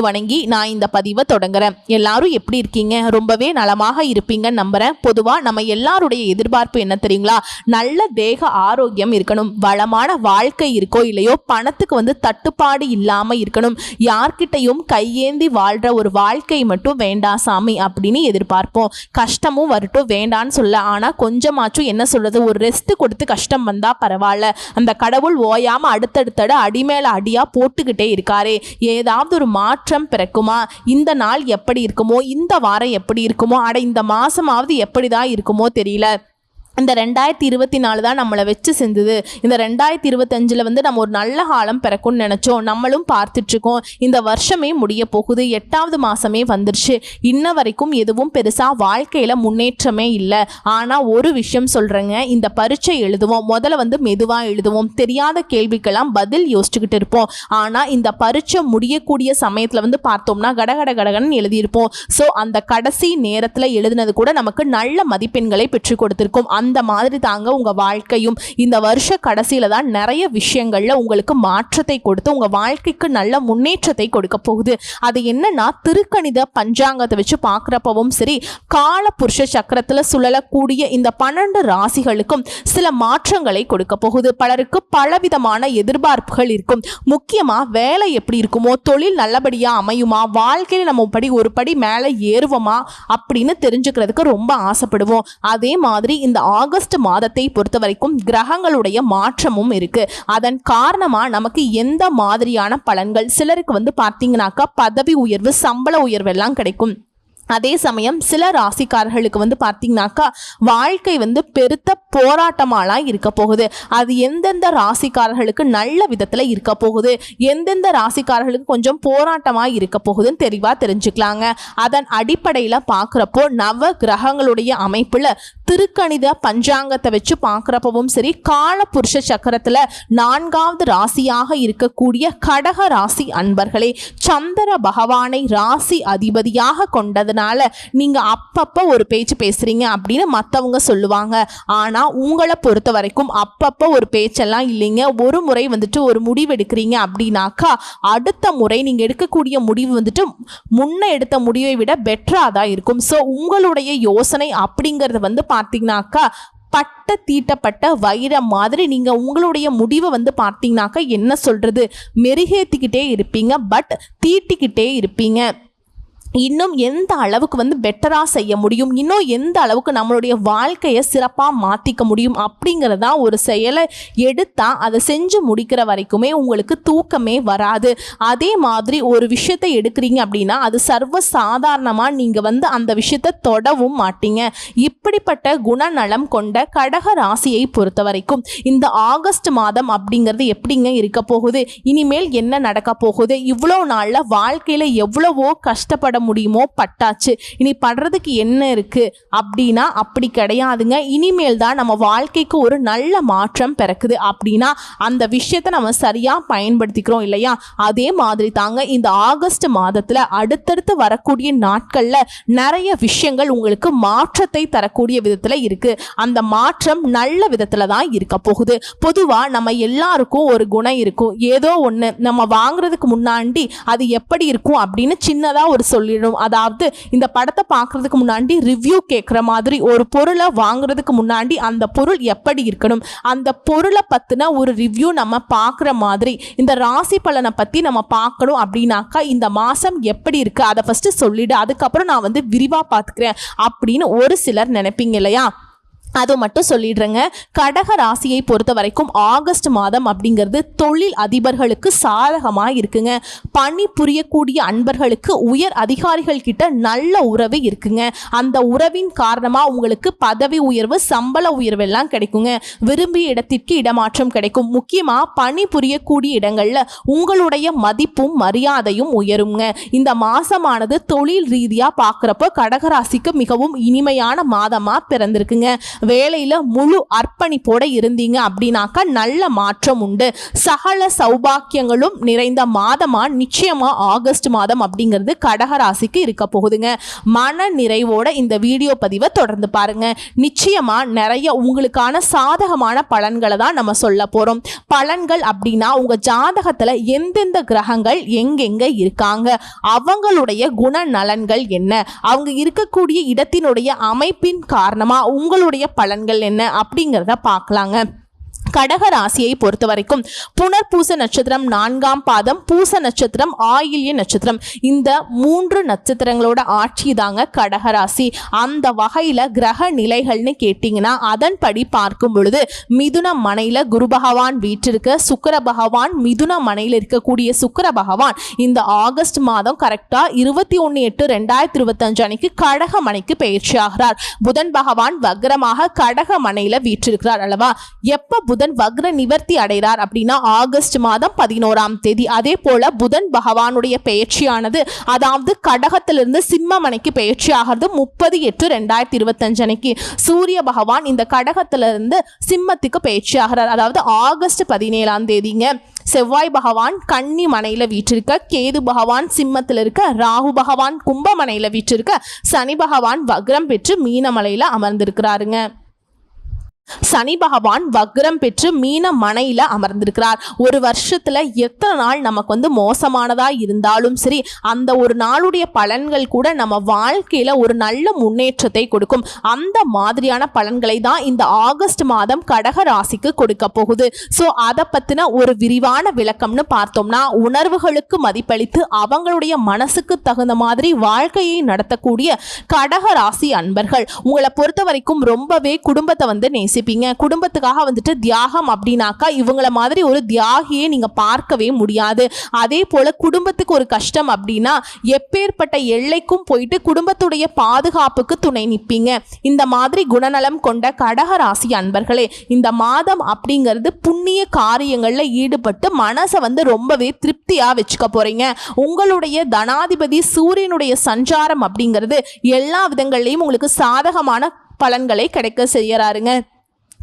வணங்கி நான் இந்த பதிவை தொடங்குறேன். எல்லாரும் எப்படி இருக்கீங்க? ரொம்பவே நலமாக இருப்பீங்கன்னு நம்புறேன். பொதுவா நம்ம எல்லாருடைய எதிர்பார்ப்பு என்ன தெரியுங்களா? நல்ல தேக ஆரோக்கியம் இருக்கணும். வளமான வாழ்க்கை இருக்கோ இல்லையோ பணத்துக்கு வந்து தட்டுப்பாடு இல்லாம இருக்கணும். யார்கிட்டையும் கையேந்தி வாழ்ற ஒரு வாழ்க்கை மட்டும் வேண்டாம் சாமி அப்படின்னு எதிர்பார்ப்போம். கஷ்டமும் வரட்டும் வேண்டான்னு சொல்ல. ஆனா கொஞ்சமாச்சும் என்ன சொல்றது? ஒரு ரெஸ்ட் கொடுத்து கஷ்டம் வந்தா பரவாயில்ல. அந்த கடவுள் ஓயாம அடுத்தடுத்தட அடி மேல அடியா போட்டுக்கிட்டே இருக்காரே. ஏதாவது ஒரு மாற்று மாற்றம் பிறக்குமா? இந்த நாள் எப்படி இருக்குமோ? இந்த வாரம் எப்படி இருக்குமோ? அட இந்த மாசமாவது எப்படி தான் இருக்குமோ தெரியல. இந்த ரெண்டாயிரத்தி இருபத்தி நாலு தான் நம்மளை வச்சு செஞ்சது. இந்த ரெண்டாயிரத்தி இருபத்தஞ்சில் வந்து நம்ம ஒரு நல்ல காலம் பிறக்கும்னு நினச்சோம். நம்மளும் பார்த்துட்ருக்கோம். இந்த வருஷமே முடிய போகுது. எட்டாவது மாதமே வந்துருச்சு. இன்ன வரைக்கும் எதுவும் பெருசாக வாழ்க்கையில் முன்னேற்றமே இல்லை. ஆனால் ஒரு விஷயம் சொல்கிறேங்க இந்த பரீட்சை எழுதுவோம். முதல்ல வந்து மெதுவாக எழுதுவோம். தெரியாத கேள்விக்கெல்லாம் பதில் யோசிச்சுக்கிட்டு இருப்போம். ஆனால் இந்த பரீட்சை முடியக்கூடிய சமயத்தில் வந்து பார்த்தோம்னா கடகட கடகன்னு எழுதியிருப்போம். ஸோ அந்த கடைசி நேரத்தில் எழுதினது கூட நமக்கு நல்ல மதிப்பெண்களை பெற்றுக் கொடுத்துருக்கும். அந்த மாதிரி தாங்க உங்கள் வாழ்க்கையும். இந்த வருஷ கடைசியில் தான் நிறைய விஷயங்களில் உங்களுக்கு மாற்றத்தை கொடுத்து உங்கள் வாழ்க்கைக்கு நல்ல முன்னேற்றத்தை கொடுக்க போகுது. அது என்னன்னா திருக்கணித பஞ்சாங்கத்தை வச்சு பார்க்குறப்பவும் சரி கால புருஷ சக்கரத்தில் சுழலக்கூடிய இந்த பன்னெண்டு ராசிகளுக்கும் சில மாற்றங்களை கொடுக்க போகுது. பலருக்கு பலவிதமான எதிர்பார்ப்புகள் இருக்கும். முக்கியமாக வேலை எப்படி இருக்குமோ தொழில் நல்லபடியாக அமையுமா வாழ்க்கையில் நம்ம படி ஒரு படி மேலே ஏறுவோமா அப்படின்னு தெரிஞ்சுக்கிறதுக்கு ரொம்ப ஆசைப்படுவோம். அதே மாதிரி இந்த ஆகஸ்ட் மாதத்தை பொறுத்த வரைக்கும் கிரகங்களுடைய மாற்றமும் இருக்கு. அதன் காரணமா நமக்கு எந்த மாதிரியான பலன்கள்? சிலருக்கு வந்து பார்த்தீங்கன்னாக்கா பதவி உயர்வு சம்பள உயர்வு எல்லாம் கிடைக்கும். அதே சமயம் சில ராசிக்காரர்களுக்கு வந்து பார்த்தீங்கன்னாக்கா வாழ்க்கை வந்து பெருத்த போராட்டமாலாம் இருக்க போகுது. அது எந்தெந்த ராசிக்காரர்களுக்கு நல்ல விதத்தில் இருக்க போகுது? எந்தெந்த ராசிக்காரர்களுக்கு கொஞ்சம் போராட்டமாக இருக்க போகுதுன்னு தெளிவாக தெரிஞ்சுக்கலாங்க. அதன் அடிப்படையில் பார்க்குறப்போ நவ கிரகங்களுடைய அமைப்பில் திருக்கணித பஞ்சாங்கத்தை வச்சு பார்க்குறப்பவும் சரி கால புருஷ சக்கரத்தில் நான்காவது ராசியாக இருக்கக்கூடிய கடக ராசி அன்பர்களே சந்திர பகவானை ராசி அதிபதியாக கொண்டதுனால நீங்கள் அப்பப்போ ஒரு பேச்சு பேசுகிறீங்க அப்படின்னு மற்றவங்க சொல்லுவாங்க. ஆனால் உங்களை பொறுத்த வரைக்கும் அப்பப்போ ஒரு பேச்செல்லாம் இல்லைங்க. ஒரு முறை வந்துட்டு ஒரு முடிவு எடுக்கிறீங்க அப்படின்னாக்கா அடுத்த முறை நீங்கள் எடுக்கக்கூடிய முடிவு வந்துட்டு முன்ன எடுத்த முடிவை விட பெட்டராக தான் இருக்கும். ஸோ உங்களுடைய யோசனை அப்படிங்கிறது வந்து பார்த்தீங்கன்னாக்கா பட்ட தீட்டப்பட்ட வைரம் மாதிரி நீங்கள் உங்களுடைய முடிவை வந்து பார்த்தீங்கன்னாக்கா என்ன சொல்கிறது மெருகேற்றிக்கிட்டே இருப்பீங்க பட் தீட்டிக்கிட்டே இருப்பீங்க. இன்னும் எந்த அளவுக்கு வந்து பெட்டராக செய்ய முடியும்? இன்னும் எந்த அளவுக்கு நம்மளுடைய வாழ்க்கையை சிறப்பாக மாற்றிக்க முடியும்? அப்படிங்கிறதா ஒரு செயலை எடுத்தால் அதை செஞ்சு முடிக்கிற வரைக்குமே உங்களுக்கு தூக்கமே வராது. அதே மாதிரி ஒரு விஷயத்தை எடுக்கிறீங்க அப்படின்னா அது சர்வ சாதாரணமாக நீங்கள் வந்து அந்த விஷயத்தை தொடவும் மாட்டீங்க. இப்படிப்பட்ட குணநலம் கொண்ட கடக ராசியை பொறுத்த வரைக்கும் இந்த ஆகஸ்ட் மாதம் அப்படிங்கிறது எப்படிங்க இருக்க போகுது? இனிமேல் என்ன நடக்க போகுது? இவ்வளோ நாளில் வாழ்க்கையில் எவ்வளவோ கஷ்டப்பட முடியுமோ? பட்டாச்சு. இனி படுறதுக்கு என்ன இருக்கு? அப்படின்னா அப்படி கிடையாதுங்க. இனிமேல் தான் நம்ம வாழ்க்கைக்கு ஒரு நல்ல மாற்றம் பிறக்குது. அப்படின்னா அந்த விஷயத்தை நம்ம சரியாக பயன்படுத்திக்கிறோம் இல்லையா? அதே மாதிரி தாங்க இந்த ஆகஸ்ட் மாதத்தில் அடுத்தடுத்து வரக்கூடிய நாட்களில் நிறைய விஷயங்கள் உங்களுக்கு மாற்றத்தை தரக்கூடிய விதத்தில் இருக்கு. அந்த மாற்றம் நல்ல விதத்தில் தான் இருக்க போகுது. பொதுவாக நம்ம எல்லாருக்கும் ஒரு குணம் இருக்கும். ஏதோ ஒன்று நம்ம வாங்குறதுக்கு முன்னாடி அது எப்படி இருக்கும் அப்படின்னு சின்னதாக ஒரு சொல்லிடணும். அதாவது இந்த படத்தை பார்க்கறதுக்கு முன்னாடி ரிவ்யூ கேட்குற மாதிரி ஒரு பொருளை வாங்குறதுக்கு முன்னாடி அந்த பொருள் எப்படி இருக்கணும்? அந்த பொருளை பற்றின ஒரு ரிவ்யூ நம்ம பார்க்குற மாதிரி இந்த ராசி பலனை பற்றி நம்ம பார்க்கணும் அப்படின்னாக்கா இந்த மாதம் எப்படி இருக்குது அதை ஃபஸ்ட்டு சொல்லிவிடு அதுக்கப்புறம் நான் வந்து விரிவாக பார்த்துக்கிறேன் அப்படின்னு ஒரு சிலர் நினைப்பீங்க இல்லையா? அது மட்டும் சொல்லிடுறேங்க. கடக ராசியை பொறுத்த வரைக்கும் ஆகஸ்ட் மாதம் அப்படிங்கிறது தொழில் அதிபர்களுக்கு சாதகமாக இருக்குங்க. பணி புரியக்கூடிய அன்பர்களுக்கு உயர் அதிகாரிகள் கிட்ட நல்ல உறவு இருக்குங்க. அந்த உறவின் காரணமாக உங்களுக்கு பதவி உயர்வு சம்பள உயர்வு எல்லாம் கிடைக்குங்க. விரும்பிய இடத்திற்கு இடமாற்றம் கிடைக்கும். முக்கியமாக பணி புரியக்கூடிய இடங்களில் உங்களுடைய மதிப்பும் மரியாதையும் உயருங்க. இந்த மாதமானது தொழில் ரீதியாக பார்க்குறப்போ கடகராசிக்கு மிகவும் இனிமையான மாதமாக பிறந்திருக்குங்க. வேலையில் முழு அர்ப்பணிப்போட இருந்தீங்க அப்படின்னாக்கா நல்ல மாற்றம் உண்டு. சகல சௌபாக்கியங்களும் நிறைந்த மாதமா நிச்சயமா ஆகஸ்ட் மாதம் அப்படிங்கிறது கடகராசிக்கு இருக்க போகுதுங்க. மன நிறைவோட இந்த வீடியோ பதிவை தொடர்ந்து பாருங்க. நிச்சயமா நிறைய உங்களுக்கான சாதகமான பலன்களை தான் நம்ம சொல்ல போறோம். பலன்கள் அப்படின்னா உங்க ஜாதகத்துல எந்தெந்த கிரகங்கள் எங்கெங்க இருக்காங்க? அவங்களுடைய குணநலன்கள் என்ன? அவங்க இருக்கக்கூடிய இடத்தினுடைய அமைப்பின் காரணமா உங்களுடைய பலன்கள் என்ன அப்படிங்கிறத பார்க்கலாங்க. கடக ராசியை பொறுத்த வரைக்கும் புனர்பூச நட்சத்திரம் நான்காம் பாதம் பூச நட்சத்திரம் ஆயில்ய நட்சத்திரம். இந்த மூன்று நட்சத்திரங்களோட ஆட்சி தாங்க கடக ராசி. அந்த வகையில் கிரக நிலைகள்னு கேட்டிங்கன்னா அதன்படி பார்க்கும் பொழுது மிதுன மனையில் குரு பகவான் வீட்டிற்கு சுக்கர பகவான் மிதுன மனையில் இருக்கக்கூடிய சுக்கர பகவான் இந்த ஆகஸ்ட் மாதம் கரெக்டாக இருபத்தி ஒன்று எட்டு ரெண்டாயிரத்தி இருபத்தஞ்சு அன்னைக்கு கடக மனைக்கு பயிற்சி ஆகிறார். புதன் பகவான் வக்ரமாக கடக மனையில் வீற்றிருக்கிறார் அல்லவா? எப்போ புதன் வக்ர நிவர்த்தி அடைகிறார் அப்படின்னா ஆகஸ்ட் மாதம் பதினோராம் தேதி. அதே போல புதன் பகவானுடைய பெயர்ச்சியானது அதாவது கடகத்திலிருந்து சிம்மமனைக்கு பெயர்ச்சி ஆகிறது முப்பது எட்டு ரெண்டாயிரத்தி இருபத்தஞ்சு அன்னைக்கு. சூரிய பகவான் இந்த கடகத்திலிருந்து சிம்மத்துக்கு பெயர்ச்சி ஆகிறார் அதாவது ஆகஸ்ட் பதினேழாம் தேதிங்க. செவ்வாய் பகவான் கன்னி மனையில் வீற்றிருக்க கேது பகவான் சிம்மத்தில் இருக்க ராகு பகவான் கும்பமனையில் வீற்றிருக்க சனி பகவான் வக்ரம் பெற்று மீனமலையில் அமர்ந்திருக்கிறாருங்க. சனி பகவான் வக்ரம் பெற்று மீன மனையில் அமர்ந்திருக்கிறார். ஒரு வருஷத்தில் எத்தனை நாள் நமக்கு வந்து மோசமானதாக இருந்தாலும் சரி அந்த ஒரு நாளுடைய பலன்கள் கூட நம்ம வாழ்க்கையில் ஒரு நல்ல முன்னேற்றத்தை கொடுக்கும். அந்த மாதிரியான பலன்களை தான் இந்த ஆகஸ்ட் மாதம் கடக ராசிக்கு கொடுக்க போகுது. ஸோ அதை பற்றின ஒரு விரிவான விளக்கம்னு பார்த்தோம்னா உணர்வுகளுக்கு மதிப்பளித்து அவங்களுடைய மனசுக்கு தகுந்த மாதிரி வாழ்க்கையை நடத்தக்கூடிய கடக ராசி அன்பர்கள் உங்களை பொறுத்த வரைக்கும் ரொம்பவே குடும்பத்தை வந்து நேசிப்பீங்க. நேசிப்பீங்க குடும்பத்துக்காக வந்துட்டு தியாகம் அப்படின்னாக்கா இவங்கள மாதிரி ஒரு தியாகியை நீங்கள் பார்க்கவே முடியாது. அதே போல் குடும்பத்துக்கு ஒரு கஷ்டம் அப்படின்னா எப்பேற்பட்ட எல்லைக்கும் போயிட்டு குடும்பத்துடைய பாதுகாப்புக்கு துணை நிற்பீங்க இந்த மாதிரி குணநலம் கொண்ட கடக ராசி அன்பர்களே இந்த மாதம் அப்படிங்கிறது புண்ணிய காரியங்களில் ஈடுபட்டு மனசை வந்து ரொம்பவே திருப்தியாக வச்சுக்க போகிறீங்க உங்களுடைய தனாதிபதி சூரியனுடைய சஞ்சாரம் அப்படிங்கிறது எல்லா விதங்கள்லையும் உங்களுக்கு சாதகமான பலன்களை கிடைக்க செய்யறாருங்க.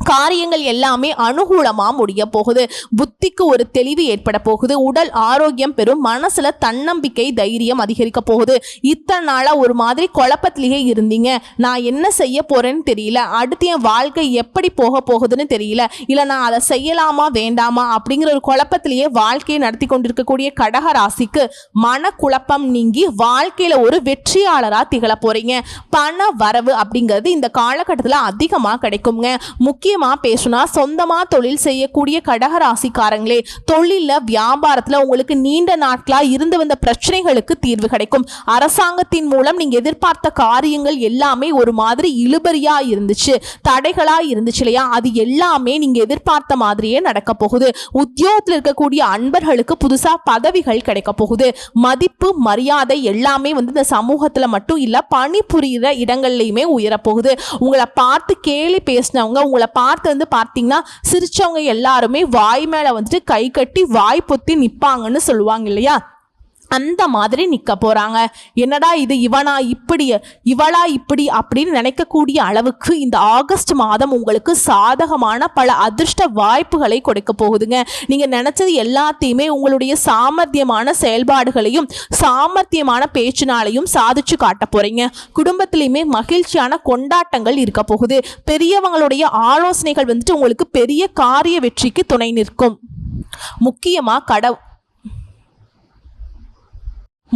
காரியங்கள் எல்லாமே அனுகூலமாக முடிய போகுது. புத்திக்கு ஒரு தெளிவு ஏற்பட போகுது. உடல் ஆரோக்கியம் பெறும் மனசில் தன்னம்பிக்கை தைரியம் அதிகரிக்க போகுது. இத்தனை நாளாக ஒரு மாதிரி குழப்பத்திலேயே இருந்தீங்க. நான் என்ன செய்ய போகிறேன்னு தெரியல. அடுத்து என் வாழ்க்கை எப்படி போக போகுதுன்னு தெரியல. இல்லை நான் அதை செய்யலாமா வேண்டாமா அப்படிங்கிற ஒரு குழப்பத்திலேயே வாழ்க்கையை நடத்தி கொண்டிருக்கக்கூடிய கடக ராசிக்கு மனக்குழப்பம் நீங்கி வாழ்க்கையில் ஒரு வெற்றியாளராக திகழ போகிறீங்க பண வரவு அப்படிங்கிறது இந்த காலகட்டத்தில் அதிகமாக கிடைக்குங்க. முக்கிய முக்கியமாக பேசுனா சொந்தமாக தொழில் செய்யக்கூடிய கடக ராசிக்காரங்களே தொழிலில் வியாபாரத்தில் உங்களுக்கு நீண்ட நாட்களாக இருந்து வந்த பிரச்சனைகளுக்கு தீர்வு கிடைக்கும். அரசாங்கத்தின் மூலம் நீங்கள் எதிர்பார்த்த காரியங்கள் எல்லாமே ஒரு மாதிரி இழுபறியாக இருந்துச்சு தடைகளாக இருந்துச்சு இல்லையா? அது எல்லாமே நீங்கள் எதிர்பார்த்த மாதிரியே நடக்க போகுது. உத்தியோகத்தில் இருக்கக்கூடிய அன்பர்களுக்கு புதுசாக பதவிகள் கிடைக்க போகுது. மதிப்பு மரியாதை எல்லாமே வந்து இந்த சமூகத்தில் மட்டும் இல்லை பணிபுரிகிற இடங்கள்லையுமே உயரப்போகுது உங்களை பார்த்து கேலி பேசினவங்க உங்களை பார்த்து வந்து பார்த்தீங்கன்னா சிரிச்சவங்க எல்லாருமே வாய் மேலே வந்துட்டு கை கட்டி வாய் பொத்தி நிற்பாங்கன்னு சொல்லுவாங்க இல்லையா? அந்த மாதிரி நிற்க போகிறாங்க என்னடா இது இவனா இப்படி இவளா இப்படி அப்படின்னு நினைக்கக்கூடிய அளவுக்கு இந்த ஆகஸ்ட் மாதம் உங்களுக்கு சாதகமான பல அதிர்ஷ்ட வாய்ப்புகளை கொடுக்க போகுதுங்க. நீங்கள் நினச்சது எல்லாத்தையுமே உங்களுடைய சாமர்த்தியமான செயல்பாடுகளையும் சாமர்த்தியமான பேச்சினாலையும் சாதிச்சு காட்ட போகிறீங்க குடும்பத்திலையுமே மகிழ்ச்சியான கொண்டாட்டங்கள் இருக்க போகுது. பெரியவங்களுடைய ஆலோசனைகள் வந்துட்டு உங்களுக்கு பெரிய காரிய வெற்றிக்கு துணை நிற்கும். முக்கியமாக கட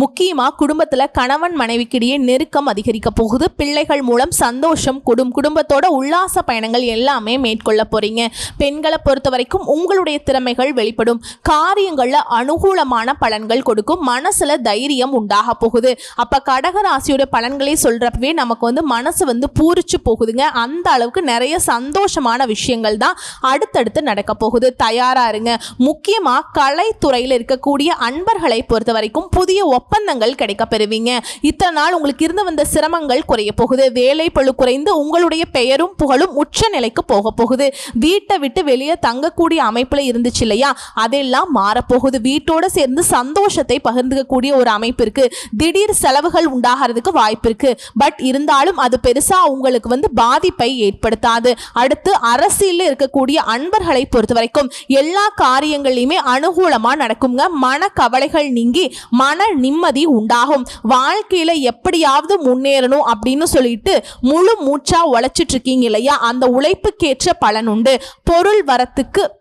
முக்கியமாக குடும்பத்தில் கணவன் மனைவிக்கிடையே நெருக்கம் அதிகரிக்க போகுது. பிள்ளைகள் மூலம் சந்தோஷம் குடும் குடும்பத்தோட உல்லாச பயணங்கள் எல்லாமே மேற்கொள்ள போகிறீங்க பெண்களை பொறுத்த வரைக்கும் உங்களுடைய திறமைகள் வெளிப்படும். காரியங்களில் அனுகூலமான பலன்கள் கொடுக்கும். மனசில் தைரியம் உண்டாக போகுது. அப்போ கடக ராசியோட பலன்களை சொல்கிறப்பவே நமக்கு வந்து மனசு வந்து பூரிச்சு போகுதுங்க. அந்த அளவுக்கு நிறைய சந்தோஷமான விஷயங்கள் தான் அடுத்தடுத்து நடக்க போகுது. தயாராக இருங்க. முக்கியமாக கலைத்துறையில் இருக்கக்கூடிய அன்பர்களை பொறுத்த வரைக்கும் புதிய ஒப்ப ஒப்பந்தங்கள் கிடைக்க பெறுவீங்க இத்தனை நாள் உங்களுக்கு இருந்து வந்த சிரமங்கள் குறைய போகுது. வேலை பழு குறைந்து உங்களுடைய பெயரும் புகழும் உச்ச நிலைக்கு போக போகுது. வீட்டை விட்டு வெளியே தங்கக்கூடிய அமைப்புல இருந்துச்சு இல்லையா? அதெல்லாம் மாறப்போகுது. வீட்டோட சேர்ந்து சந்தோஷத்தை பகிர்ந்துக்கக்கூடிய ஒரு அமைப்பு இருக்கு. திடீர் செலவுகள் உண்டாகிறதுக்கு வாய்ப்பு இருக்கு. பட் இருந்தாலும் அது பெருசா உங்களுக்கு வந்து பாதிப்பை ஏற்படுத்தாது. அடுத்து அரசியலில் இருக்கக்கூடிய அன்பர்களை பொறுத்த வரைக்கும் எல்லா காரியங்களையுமே அனுகூலமா நடக்குங்க. மன கவலைகள் நீங்கி மன நிம்மதி உண்டாகும். வாழ்க்கையில எப்படியாவது முன்னேறணும் அப்படின்னு சொல்லிட்டு முழு மூச்சா உழைச்சிட்டு இருக்கீங்க இல்லையா? அந்த உழைப்புக்கேற்ற பலன் உண்டு. பொருள் வரத்துக்கு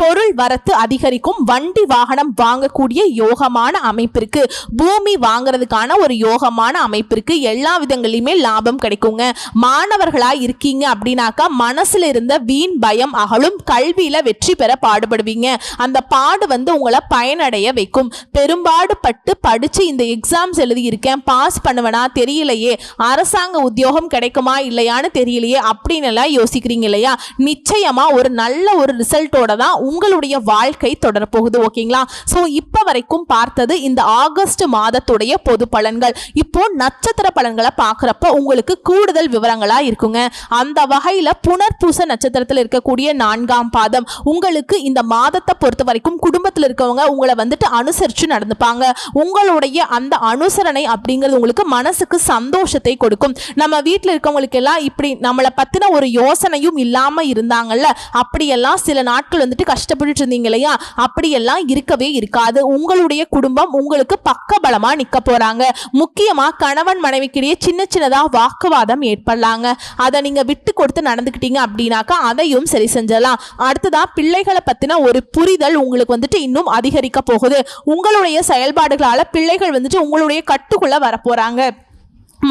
பொருள் வரத்து அதிகரிக்கும் வண்டி வாகனம் வாங்கக்கூடிய யோகமான அமைப்பிற்கு பூமி வாங்குறதுக்கான ஒரு யோகமான அமைப்பிற்கு எல்லா விதங்களிலுமே லாபம் கிடைக்குங்க. மாணவர்களாக இருக்கீங்க அப்படின்னாக்கா மனசில் இருந்த வீண் பயம் அகலும் கல்வியில் வெற்றி பெற பாடுபடுவீங்க. அந்த பாடு வந்து உங்களை பயனடைய வைக்கும். பெரும்பாடு பட்டு படித்து இந்த எக்ஸாம்ஸ் எழுதியிருக்கேன் பாஸ் பண்ணுவேனா தெரியலையே. அரசாங்க உத்தியோகம் கிடைக்குமா இல்லையான்னு தெரியலையே அப்படின்னு எல்லாம் யோசிக்கிறீங்க இல்லையா? நிச்சயமாக ஒரு நல்ல ஒரு ரிசல்ட்டோட தான் உங்களுடைய வாழ்க்கை தொடரப்போகுது ஓகேங்களா? ஸோ இப்போ வரைக்கும் பார்த்தது இந்த ஆகஸ்ட் மாதத்துடைய பொது பலன்கள். இப்போ நட்சத்திர பலன்களை பார்க்குறப்ப உங்களுக்கு கூடுதல் விவரங்களாக இருக்குங்க. அந்த வகையில் புனர்பூச நட்சத்திரத்தில் இருக்கக்கூடிய நான்காம் பாதம். உங்களுக்கு இந்த மாதத்தை பொறுத்த வரைக்கும் குடும்பத்தில் இருக்கவங்க உங்களை வந்துட்டு அனுசரித்து நடந்துப்பாங்க. உங்களுடைய அந்த அனுசரணை அப்படிங்கிறது உங்களுக்கு மனசுக்கு சந்தோஷத்தை கொடுக்கும். நம்ம வீட்டில் இருக்கவங்களுக்கு எல்லாம் இப்படி நம்மளை பற்றின ஒரு யோசனையும் இல்லாமல் இருந்தாங்கல்ல அப்படியெல்லாம் சில நாட்கள் வந்துட்டு கஷ்டப்பட்டுட்டு இருந்தீங்க இல்லையா அப்படியெல்லாம் இருக்கவே இருக்காது. உங்களுடைய குடும்பம் உங்களுக்கு பக்கபலமா நிக்க போறாங்க. முக்கியமா கணவன் மனைவிக்கிடையே சின்ன சின்னதா வாக்குவாதம் ஏற்படலாங்க. அதை நீங்க விட்டு கொடுத்து நடந்துக்கிட்டீங்க அப்படின்னாக்கா அதையும் சரி செஞ்சிடலாம். அடுத்ததா பிள்ளைகளை பத்தின ஒரு புரிதல் உங்களுக்கு வந்துட்டு இன்னும் அதிகரிக்க போகுது. உங்களுடைய செயல்பாடுகளால பிள்ளைகள் வந்துட்டு உங்களுடைய கட்டுக்குள்ள வரப்போறாங்க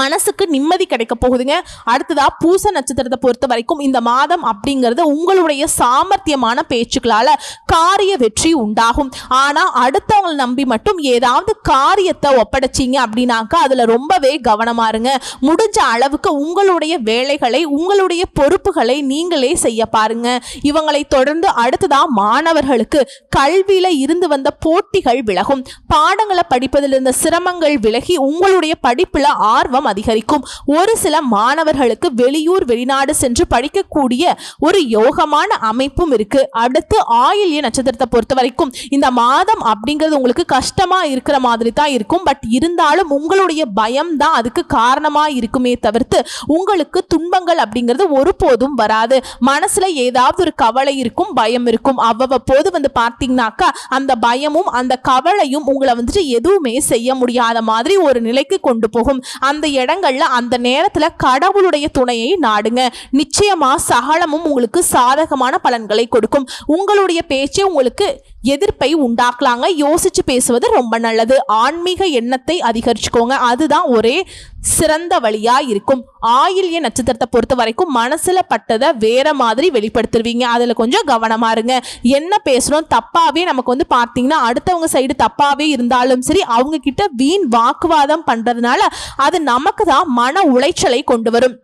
மனசுக்கு நிம்மதி கிடைக்க போகுதுங்க. அடுத்ததா பூச நட்சத்திரத்தை பொறுத்த வரைக்கும் இந்த மாதம் அப்படிங்கிறது உங்களுடைய சாமர்த்தியமான பேச்சுக்களால காரிய வெற்றி உண்டாகும். ஆனா அடுத்தவங்களை நம்பி மட்டும் ஏதாவது காரியத்தை ஒப்படைச்சீங்க அப்படின்னாக்கா அதுல ரொம்பவே கவனமா இருங்க. முடிஞ்ச அளவுக்கு உங்களுடைய வேலைகளை உங்களுடைய பொறுப்புகளை நீங்களே செய்ய பாருங்க. இவங்களை தொடர்ந்து அடுத்ததா மாணவர்களுக்கு கல்வியில இருந்து வந்த போட்டிகள் விலகும். பாடங்களை படிப்பதில் இருந்த சிரமங்கள் விலகி உங்களுடைய படிப்புல ஆர்வம் அதிகரிக்கும். ஒரு சில மாணவர்களுக்கு வெளியூர் வெளிநாடு சென்று படிக்கக்கூடிய ஒரு யோகமான அமைப்பும் இருக்கு. அடுத்து ஆயில்ய நட்சத்திரத்தை பொறுத்த வரைக்கும் இந்த மாதம் அப்படிங்கிறது உங்களுக்கு கஷ்டமா இருக்கிற மாதிரி தான் இருக்கும். பட் இருந்தாலும் உங்களுடைய பயம் தான் அதுக்கு காரணமா இருக்குமே தவிர்த்து உங்களுக்கு துன்பங்கள் அப்படிங்கிறது ஒருபோதும் வராது. மனசுல ஏதாவது ஒரு கவலை இருக்கும் பயம் இருக்கும். அவ்வப்போது வந்து பார்த்தீங்கன்னாக்கா அந்த பயமும் அந்த கவலையும் உங்களை வந்துட்டு எதுவுமே செய்ய முடியாத மாதிரி ஒரு நிலைக்கு கொண்டு போகும். அந்த இடங்கள்ல அந்த நேரத்துல கடவுளுடைய துணையை நாடுங்க. நிச்சயமா சகலமும் உங்களுக்கு சாதகமான பலன்களை கொடுக்கும். உங்களுடைய பேச்சே உங்களுக்கு எதிர்ப்பை உண்டாக்கலாங்க. யோசிச்சு பேசுவது ரொம்ப நல்லது. ஆன்மீக எண்ணத்தை அதிகரிச்சுக்கோங்க. அதுதான் ஒரே சிறந்த வழியா இருக்கும் ஆயில்ய நட்சத்திரத்தை பொறுத்த வரைக்கும் மனசுல பட்டதை வேற மாதிரி வெளிப்படுத்துருவீங்க. அதுல கொஞ்சம் கவனமா இருங்க. என்ன பேசுறோம்? தப்பாவே நமக்கு வந்து பார்த்தீங்கன்னா அடுத்தவங்க சைடு தப்பாவே இருந்தாலும் சரி அவங்க கிட்ட வீண் வாக்குவாதம் பண்றதுனால அது நமக்கு தான் மன உளைச்சலை கொண்டு வரும்.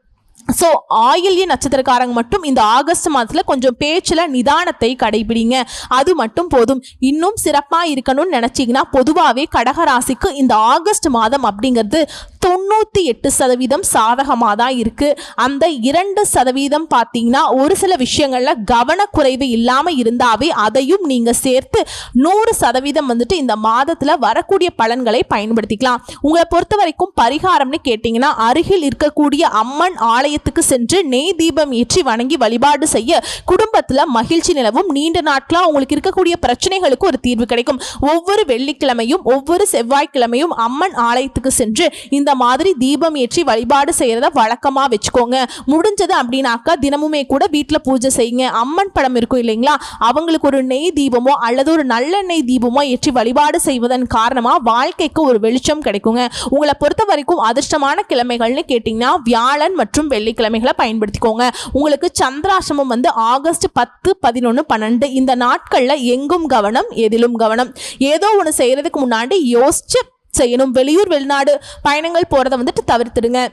ஸோ ஆயில்ய நட்சத்திரக்காரங்க மட்டும் இந்த ஆகஸ்ட் மாதத்தில் கொஞ்சம் பேச்சில் நிதானத்தை கடைபிடிங்க. அது மட்டும் போதும். இன்னும் சிறப்பாக இருக்கணும்னு நினச்சிங்கன்னா பொதுவாகவே கடகராசிக்கு இந்த ஆகஸ்ட் மாதம் அப்படிங்கிறது தொண்ணூற்றி எட்டு சதவீதம் சாதகமாக தான் இருக்குது அந்த இரண்டு சதவீதம் பார்த்தீங்கன்னா ஒரு சில விஷயங்களில் கவனக்குறைவு இல்லாமல் இருந்தாவே அதையும் நீங்கள் சேர்த்து நூறு சதவீதம் வந்துட்டு இந்த மாதத்தில் வரக்கூடிய பலன்களை பயன்படுத்திக்கலாம். உங்களை பொறுத்த வரைக்கும் பரிகாரம்னு கேட்டிங்கன்னா அருகில் இருக்கக்கூடிய அம்மன் ஆலயத்துக்கு சென்று நெய் தீபம் ஏற்றி வணங்கி வழிபாடு செய்ய குடும்பத்தில் மகிழ்ச்சி நிலவும். நீண்ட நாட்களாக உங்களுக்கு இருக்கக்கூடிய பிரச்சனைகளுக்கு ஒரு தீர்வு கிடைக்கும். ஒவ்வொரு வெள்ளிக்கிழமையும் ஒவ்வொரு செவ்வாய்க்கிழமையும் அம்மன் ஆலயத்துக்கு சென்று இந்த இந்த மாதிரி தீபம் ஏற்றி வழிபாடு செய்யறத வழக்கமா வச்சுக்கோங்க. முடிஞ்சது அப்படின்னாக்கா தினமுமே கூட வீட்டில் பூஜை செய்யுங்க. அம்மன் படம் இருக்கும் இல்லைங்களா? அவங்களுக்கு ஒரு நெய் தீபமோ அல்லது ஒரு நல்லெண்ணெய் தீபமோ ஏற்றி வழிபாடு செய்வதன் காரணமா வாழ்க்கைக்கு ஒரு வெளிச்சம் கிடைக்குங்க. உங்களை பொறுத்த வரைக்கும் அதிர்ஷ்டமான கிழமைகள்னு கேட்டிங்கன்னா வியாழன் மற்றும் வெள்ளிக்கிழமைகளை பயன்படுத்திக்கோங்க. உங்களுக்கு சந்திராசிரமம் வந்து ஆகஸ்ட் பத்து பதினொன்று பன்னெண்டு இந்த நாட்களில் எங்கும் கவனம் எதிலும் கவனம். ஏதோ ஒன்று செய்யறதுக்கு முன்னாடி யோசிச்சு செய்யணும். வெளியூர் வெளிநாடு பயணங்கள் போகிறத வந்துட்டு தவிர்த்துடுங்க.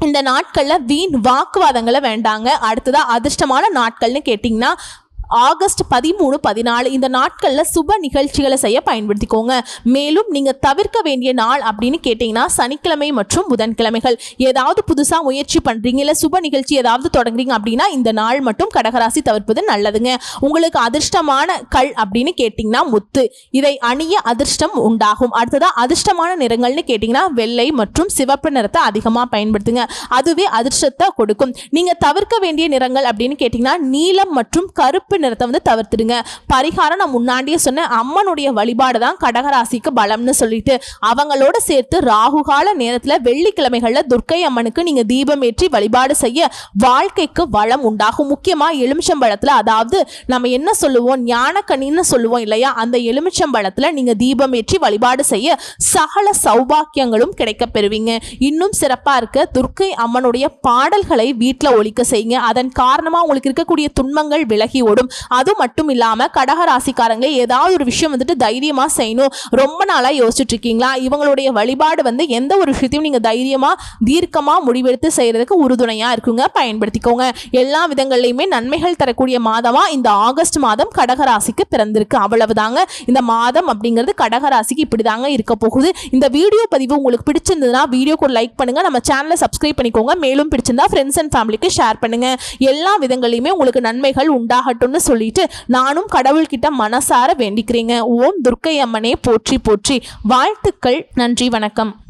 இந்த நாட்களில் வீண் வாக்குவாதங்களை வேண்டாங்க. அடுத்ததாக அதிர்ஷ்டமான நாட்கள்னு கேட்டிங்கன்னா ஆகஸ்ட் பதிமூணு பதினாலு இந்த நாட்களில் சுப நிகழ்ச்சிகளை செய்ய பயன்படுத்திக்கோங்க. மேலும் நீங்கள் தவிர்க்க வேண்டிய நாள் அப்படின்னு கேட்டிங்கன்னா சனிக்கிழமை மற்றும் புதன்கிழமைகள். ஏதாவது புதுசாக முயற்சி பண்ணுறீங்க இல்லை சுப நிகழ்ச்சி ஏதாவது தொடங்குறீங்க அப்படின்னா இந்த நாள் மட்டும் கடகராசி தவிர்ப்பது நல்லதுங்க. உங்களுக்கு அதிர்ஷ்டமான கல் அப்படின்னு கேட்டிங்கன்னா முத்து. இதை அணிய அதிர்ஷ்டம் உண்டாகும். அடுத்ததாக அதிர்ஷ்டமான நிறங்கள்னு கேட்டிங்கன்னா வெள்ளை மற்றும் சிவப்பு நிறத்தை அதிகமாக பயன்படுத்துங்க. அதுவே அதிர்ஷ்டத்தை கொடுக்கும். நீங்கள் தவிர்க்க வேண்டிய நிறங்கள் அப்படின்னு கேட்டிங்கன்னா நீலம் மற்றும் கருப்பு நிறத்தை வந்து தவிர்த்துடுங்க. பரிகாரம் நான் முன்னாடியே சொன்னேன். அம்மனுடைய வழிபாடு தான் கடகராசிக்கு பலம்னு சொல்லிட்டு அவங்களோட சேர்த்து ராகுகால நேரத்தில் வெள்ளிக்கிழமைகளில் துர்க்கை அம்மனுக்கு நீங்கள் தீபம் ஏற்றி வழிபாடு செய்ய வாழ்க்கைக்கு வளம் உண்டாகும். முக்கியமாக எலுமிச்சம்பழத்தில் அதாவது நம்ம என்ன சொல்லுவோம்? ஞானக்கனின்னு சொல்லுவோம் இல்லையா? அந்த எலுமிச்சம்பழத்தில் நீங்கள் தீபம் ஏற்றி வழிபாடு செய்ய சகல சௌபாக்கியங்களும் கிடைக்கப் பெறுவீங்க. இன்னும் சிறப்பாக இருக்க துர்க்கை அம்மனுடைய பாடல்களை வீட்டில் ஒழிக்க செய்யுங்க. அதன் காரணமாக உங்களுக்கு இருக்கக்கூடிய துன்பங்கள் விலகி ஓடும். அது மட்டும் இல்லாமல் கடக ராசிக்காரங்க ஏதாவது ஒரு விஷயம் வந்துட்டு தைரியமாக செய்யணும். ரொம்ப நாளாக யோசிச்சுட்டு இருக்கீங்களா? இவங்களுடைய வழிபாடு வந்து எந்த ஒரு விஷயத்தையும் நீங்கள் தைரியமாக தீர்க்கமாக முடிவெடுத்து செய்கிறதுக்கு உறுதுணையாக இருக்குங்க. பயன்படுத்திக்கோங்க. எல்லா விதங்கள்லையுமே நன்மைகள் தரக்கூடிய மாதமாக இந்த ஆகஸ்ட் மாதம் கடகராசிக்கு பிறந்திருக்கு. அவ்வளவுதாங்க. இந்த மாதம் அப்படிங்கிறது கடகராசிக்கு இப்படிதாங்க இப்படி தாங்க இருக்க போகுது. இந்த வீடியோ பதிவு உங்களுக்கு பிடிச்சிருந்ததுன்னா வீடியோக்கு ஒரு லைக் பண்ணுங்க. நம்ம சேனலை சப்ஸ்கிரைப் பண்ணிக்கோங்க. மேலும் பிடிச்சிருந்தா ஃப்ரெண்ட்ஸ் அண்ட் ஃபேமிலிக்கு ஷேர் பண்ணுங்க. எல்லா விதங்களையுமே உங்களுக்கு நன்மைகள் உண்டாகட்டும்னு சொல்லிட்டு நானும் கடவுள்கிட்ட மனசார வேண்டிக்கிறேங்க. ஓம் துர்க்கை அம்மனே போற்றி போற்றி. வாழ்த்துக்கள். நன்றி வணக்கம்.